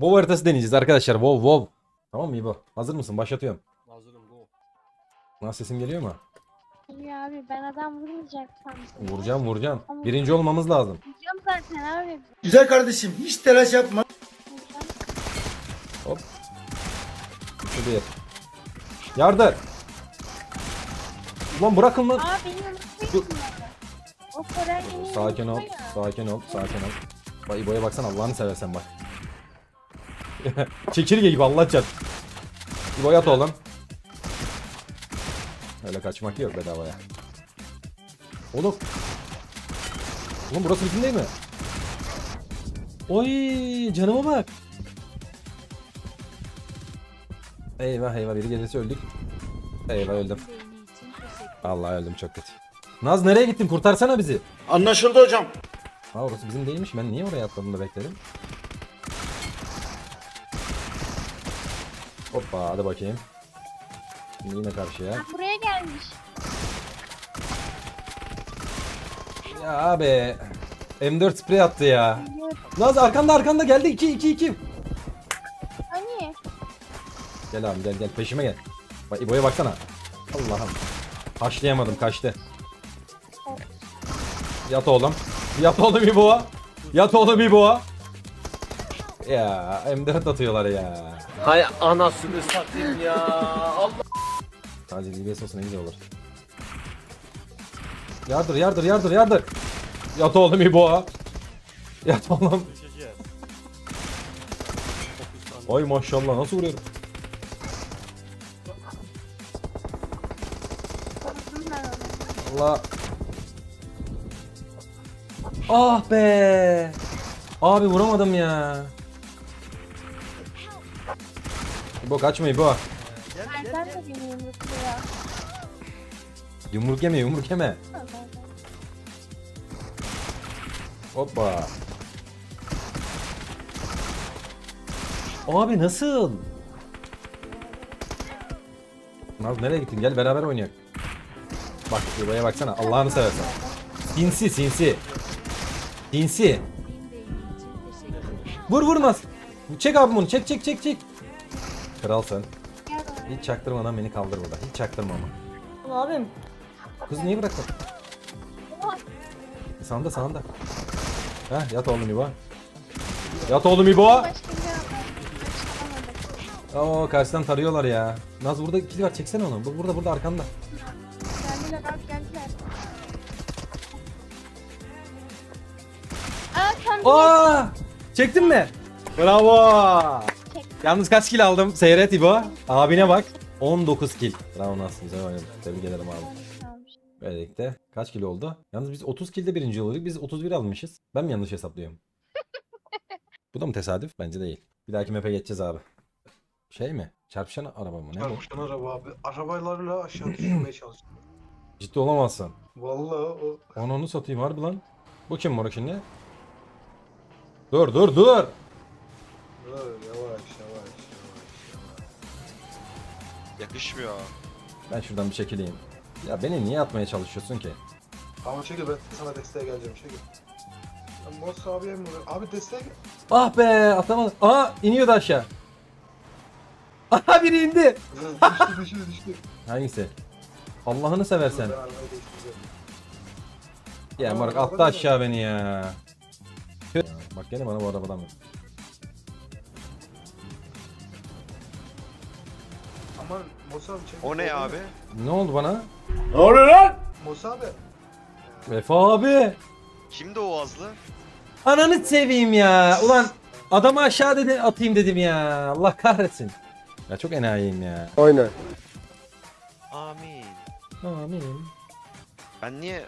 WoW haritası deneyeceğiz arkadaşlar. WoW WoW. Tamam mı İbo? Hazır mısın? Başlatıyorum. Hazırım go. Nasıl sesim geliyor mu? Ya abi ben adam vurmayacaksam. Vuracağım vuracağım. Birinci olmamız lazım. Vuracağım zaten abi. Güzel kardeşim hiç telaş yapma. Vuracağım. Hop. Şu bir. Yardır. Ulan bırakın lan. Aa beni Dur. unutmayın. O beni Sakin ol. Sakin ol. Sakin ol. Bak İbo'ya baksana Allah'ını seversen bak. Çekirge gibi Allah çat. İbo yat oğlum. Öyle kaçmak yok bedavaya. Oğlum. Oğlum burası bizim değil mi? Oy canıma bak. Eyvah eyvah biri gelirse öldük. Eyvah öldüm. Allah öldüm çok kötü. Naz nereye gittin? Kurtarsana bizi. Anlaşıldı hocam. Ha orası bizim değilmiş. Ben niye oraya atladım da bekledim? Hoppa hadi bakayım. Şimdi yine karşıya. Ha, buraya gelmiş. Ya abi. M4 sprey attı ya. Naz arkanda arkanda geldi 2 2 2. Hani? Gel abi gel gel peşime gel. Bak İbo'ya baksana. Allah'ım. Haşlayamadım kaçtı. Yat oğlum. Yat oğlum İbo'a. Yat oğlum İbo'a. Ya M4 atıyorlar ya. Hay anasını satayım ya. Allah. Sadece DBS olsa ne güzel olur. Yardır yardır yardır yardır. Yat oğlum İbo'a. Yat oğlum. Ay maşallah nasıl vuruyorum. Allah. Ah be. Abi vuramadım ya. İbo kaçma İbo. Nereden de beni yumrukluyor. Yumruk yeme yumruk yeme. Hoppa. Abi nasıl? Naz nereye gittin? Gel beraber oynayalım. Bak buraya baksana. Allah'ını seversen. Sinsi sinsi. Sinsi. Vur vur Naz. Çek abi bunu. Çek çek çek çek. Kralsın. Hiç çaktırmadan beni kaldır burada. Hiç çaktırma ama. Abim Kız niye bıraktın? Sağında sağında. Heh yat oğlum İbo. Yat oğlum İbo. Var. Açıklamadım. Oo karşıdan tarıyorlar ya. Naz burada ikili var çeksene onu. Bu burada burada arkanda. Geldiler bak geldiler. Aa Aa! Çektin mi? Bravo. Yalnız kaç kill aldım? Seyret İbo. Abine bak. 19 kill. Bravo Naz. Güzel oynadın. Tebrik ederim abi. Böylelikle kaç kilo oldu? Yalnız biz 30 kilde birinci olduk. Biz 31 almışız. Ben mi yanlış hesaplıyorum? Bu da mı tesadüf? Bence değil. Bir dahaki map'e geçeceğiz abi. Şey mi? Çarpışan araba mı? Ne bu? Çarpışan araba abi. Arabalarla aşağı düşürmeye çalışıyor. Ciddi olamazsın. Vallahi o. Onu onu satayım harbi lan. Bu kim moruk şimdi? Dur dur dur. Dur, yavaş yavaş yavaş yavaş. Yakışmıyor. Ben şuradan bir çekileyim. Ya beni niye atmaya çalışıyorsun ki? Ama çekil ben sana desteğe geleceğim çekil. Ben Boss abiye mi vuruyorum? Abi desteğe gel. Ah be atamadım. Aa iniyordu aşağı. Aha biri indi. düştü düştü düştü. Hangisi? Allah'ını seversen. Ben arabayı değiştireceğim. Ya araba attı aşağı beni ya. Tüh. Bak gene bana bu arabadan vur. Aman abi çekil. O ne abi? Ne oldu bana? Boss abi. Vefa abi. Kimdi o azlı? Ananı seveyim ya. Ulan adamı aşağı dedi atayım dedim ya. Allah kahretsin. Ya çok enayiyim ya. Aynen. Amin. Amin. Ben niye...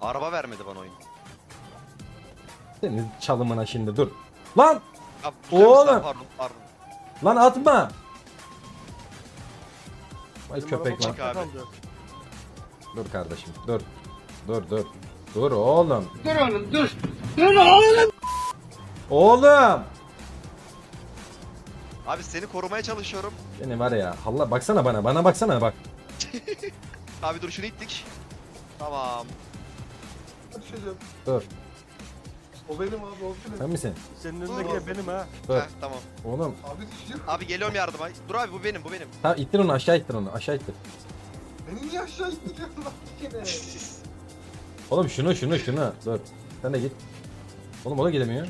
Araba vermedi bana oyun. Senin çalımına şimdi dur. Lan! Ya, Oğlum! Pardon pardon. Lan atma! Benim köpek araba abi. Dur kardeşim dur. Dur dur. Dur oğlum. Dur oğlum dur. Dur oğlum. Oğlum! Abi seni korumaya çalışıyorum. Beni var ya Allah baksana bana bana baksana bak. Abi dur şunu ittik. Tamam. Dur. O benim abi o benim. Sen misin? Senin önündeki de benim ha. Dur. Heh, tamam. Oğlum. Abi düşüyor. Abi geliyorum yardıma. Dur abi bu benim bu benim. Tamam ittir onu aşağı ittir onu aşağı ittir. Beni niye aşağı ittiriyorsun lan bir kere? Oğlum şunu şunu şunu. Dur. Sen de git. Oğlum o da gidemiyor.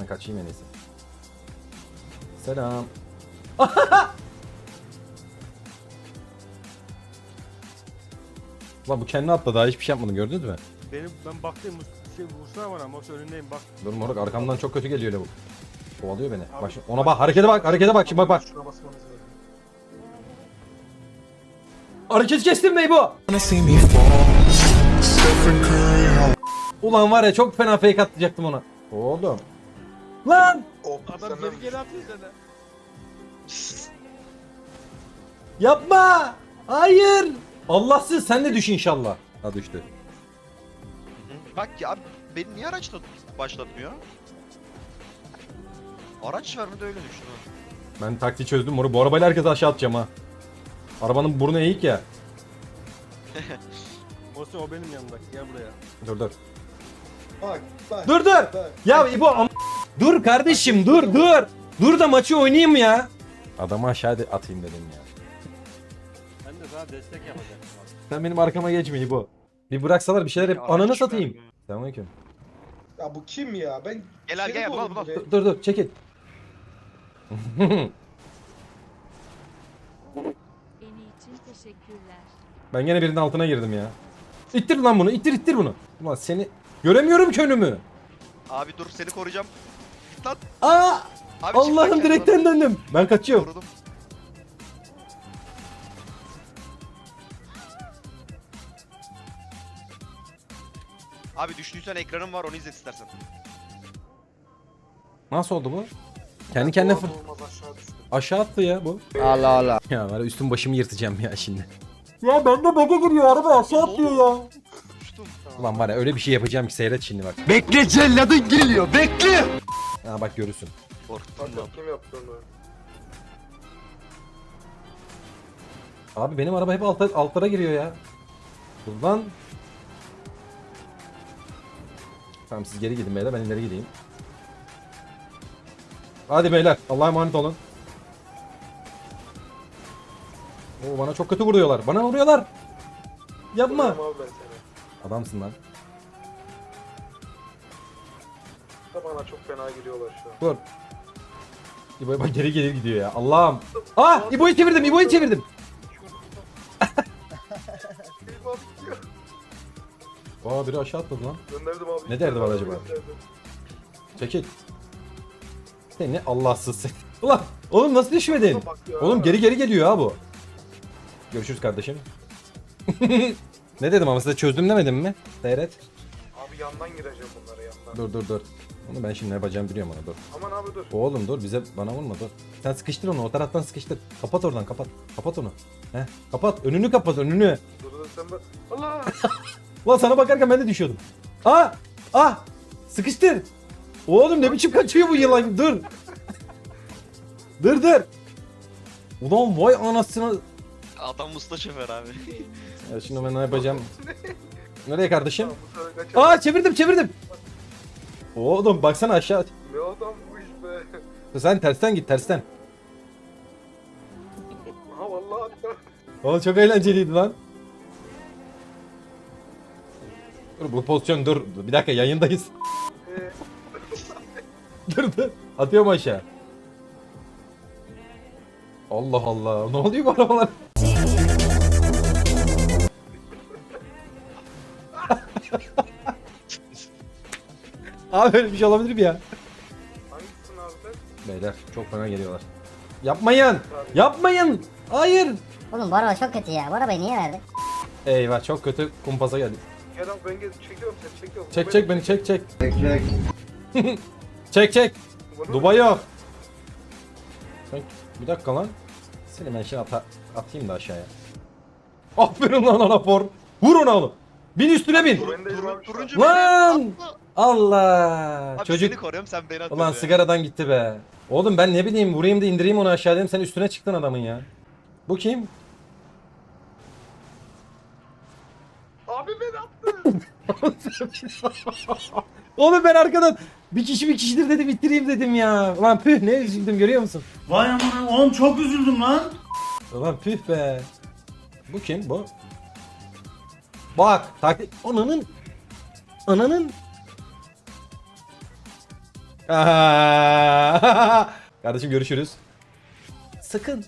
Ben kaçayım en iyisi. Selam. Lan bu kendi atladı daha hiçbir şey yapmadı gördünüz mü? Benim ben baktım şey vursana bana Mosa önündeyim bak. Dur moruk arkamdan çok kötü geliyor öyle bu. Kovalıyor beni. Abi, Bak şimdi ona bak harekete bak harekete bak şimdi bak bak. Şuna basmanız lazım. Hareket kestim ney bu? Ulan var ya çok fena fake atlayacaktım ona. Oğlum. Lan! Oh, Adam senden geri geri atıyor sana. Yapma! Hayır! Allahsız sen de düş inşallah. Ha düştü. Bak ya abi beni niye araçla başlatmıyor? Araç vermedi öyle düştü. Ben taktiği çözdüm moru. Bu arabayla herkese aşağı atacağım ha. Arabanın burnu eğik ya. Mosa o benim yanımdaki gel buraya. Dur dur. Bak bak. Dur dur! Bak. Ya İbo am- Dur kardeşim dur dur! Dur da maçı oynayayım ya. Adamı aşağı de- atayım dedim ya. Ben de sana destek yapacaktım abi. Sen benim arkama geçme İbo. Bir bıraksalar bir şeyler yap. Araç Ananı satayım. vermiyor. Selamünaleyküm. Ya bu kim ya? Ben Gel abi, gel, buna, oldum buna. direkt. Dur dur dur çekil. Beni için teşekkürler. Ben gene birinin altına girdim ya. İttir lan bunu, ittir ittir bunu. Ulan seni göremiyorum ki önümü. Abi dur seni koruyacağım. Git lan. Aa! Abi Allah'ım çık lan direkten döndüm. Ben kaçıyorum. Korudum. Abi düştüysen ekranım var onu izlet istersen. Nasıl oldu bu? Kendi kendine fır- olmaz aşağı attı ya bu. Allah Allah. Ya var ya, üstüm başımı yırtacağım ya şimdi. Ya bende bug'a giriyor araba aşağı atlıyor ya. Düştüm. Ulan var ya öyle bir şey yapacağım ki seyret şimdi bak. Bekle celladın geliyor bekle. Ha bak görürsün. Korktum lan. Bak kim yaptı onu? Abi benim araba hep alta, altlara giriyor ya. Dur Tamam siz geri gidin beyler ben ileri gideyim. Hadi beyler Allah'a emanet olun. Oo bana çok kötü vuruyorlar. Bana vuruyorlar. Yapma. Vururum abi ben seni. Adamsın lan. Da bana çok fena giriyorlar şu an. Dur. İbo'ya bak geri geri gidiyor ya. Allah'ım. Ah İbo'yu çevirdim. İbo'yu çevirdim. Eyvah bitiyor. Aa biri aşağı atladı lan. Gönderdim abi. Ne derdi var acaba? Gönderdim. Çekil. Seni Allahsız sen. Ulan oğlum nasıl düşmedin? Bak. Oğlum geri geri geliyor ha bu. Görüşürüz kardeşim. ne dedim ama size çözdüm demedim mi? Seyret. Abi yandan gireceğim bunlara yandan. Dur dur dur. Onu ben şimdi ne yapacağımı biliyorum ona dur. Aman abi dur. Oğlum dur bize bana vurma dur. Sen sıkıştır onu o taraftan sıkıştır. Kapat oradan kapat. Kapat onu. Heh kapat önünü kapat önünü. Dur dur sen de. Allah! Ulan sana bakarken ben de düşüyordum. Ah! Ah! Sıkıştır. Oğlum ne biçim kaçıyor bu yılan? Dur. dur dur. Ulan vay anasını. Adam usta şoför abi. Ya şimdi ben ne yapacağım? Nereye kardeşim? Tamam, bu sefer kaçalım. Aa çevirdim çevirdim. Oğlum baksana aşağı. Ne adam bu iş be. Sen tersten git tersten. Ha vallahi. Oğlum çok eğlenceliydi lan. Dur bu pozisyon dur. Bir dakika yayındayız. Dur dur. Atıyorum aşağı. Allah Allah. Ne oluyor bu arabalar? Abi öyle bir şey olabilir mi ya? hangisisin abi? Beyler çok fena geliyorlar. Yapmayın! Yapmayın! Hayır! Oğlum bu araba çok kötü ya. Bu arabayı niye verdin? Eyvah çok kötü kumpasa geldik. Abi ben gel çekiyorum seni çekiyorum. Çek çek beni çek çek. çek çek. Bunu- Dubai yok. Sen- Bir dakika lan. Seni ben şimdi ata- atayım da aşağıya. Aferin lan anafor. Vur onu oğlum. Bin üstüne bin. Turun, an- turuncu Lan! Allah. Abi Çocuk. seni koruyorum sen beni atıyorsun Ulan ya. sigaradan gitti be. Oğlum ben ne bileyim vurayım da indireyim onu aşağı dedim. Sen üstüne çıktın adamın ya. Bu kim? Abi ben attım. Oğlum ben arkadan bir kişi bir kişidir dedi bitireyim dedim ya. Ulan püh ne üzüldüm görüyor musun? Vay aman oğlum çok üzüldüm lan. Ulan püh be. Bu kim bu? Bak taktik. Ananın. Ananın. Aa! Kardeşim görüşürüz. Sakın.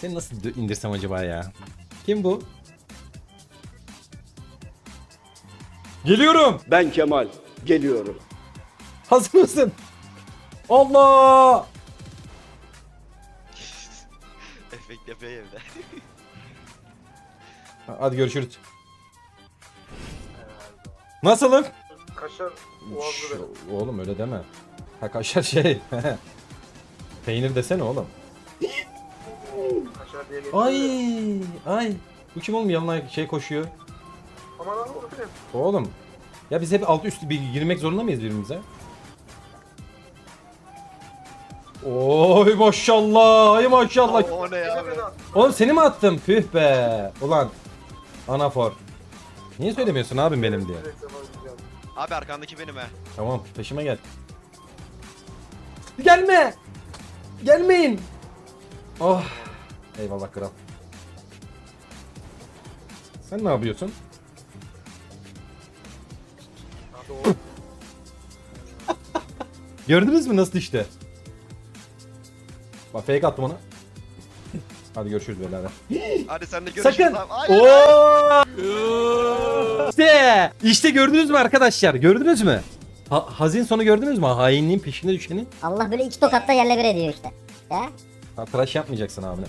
Seni nasıl indirsem acaba ya? Kim bu? Geliyorum. Ben Kemal. Geliyorum. Hazır mısın? Allah! Efekt yapıyor evde. Hadi görüşürüz. Nasılım? Kaşar boğazlı benim. Oğlum öyle deme. Ha kaşar şey. Peynir desene oğlum. Kaşar diye geçiyor. Ay ay. Bu kim oğlum yanına şey koşuyor. Aman abi o benim. Oğlum. Ya biz hep alt üstü bir girmek zorunda mıyız birbirimize? Oy maşallah. Ay maşallah. o ne ya? be? Oğlum seni mi attım? Püh be. Ulan. Anafor. Niye söylemiyorsun abim benim diye? Direkt. Abi arkandaki benim he. Tamam peşime gel. Gelme. Gelmeyin. Oh. Eyvallah kral. Sen ne yapıyorsun? Gördünüz mü nasıl düştü? Bak fake attım ona. Hadi görüşürüz beyler. Hadi sen de görüşürüz Sakın. Oo! İşte, işte gördünüz mü arkadaşlar? Gördünüz mü? Ha- hazin sonu gördünüz mü? Hainliğin peşine düşeni. Allah böyle iki tokatta yerle bir ediyor işte. Ya. Ha, tıraş yapmayacaksın abi.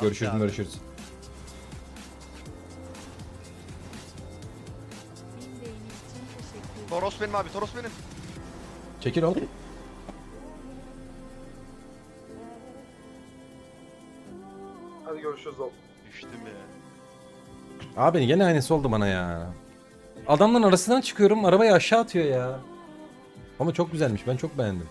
Görüşürüz görüşürüz. Toros benim abi Toros benim. Çekil oğlum. hadi görüşürüz oğlum. Düştüm ya. Abi gene aynısı oldu bana ya. Adamların arasından çıkıyorum arabayı aşağı atıyor ya. Ama çok güzelmiş ben çok beğendim.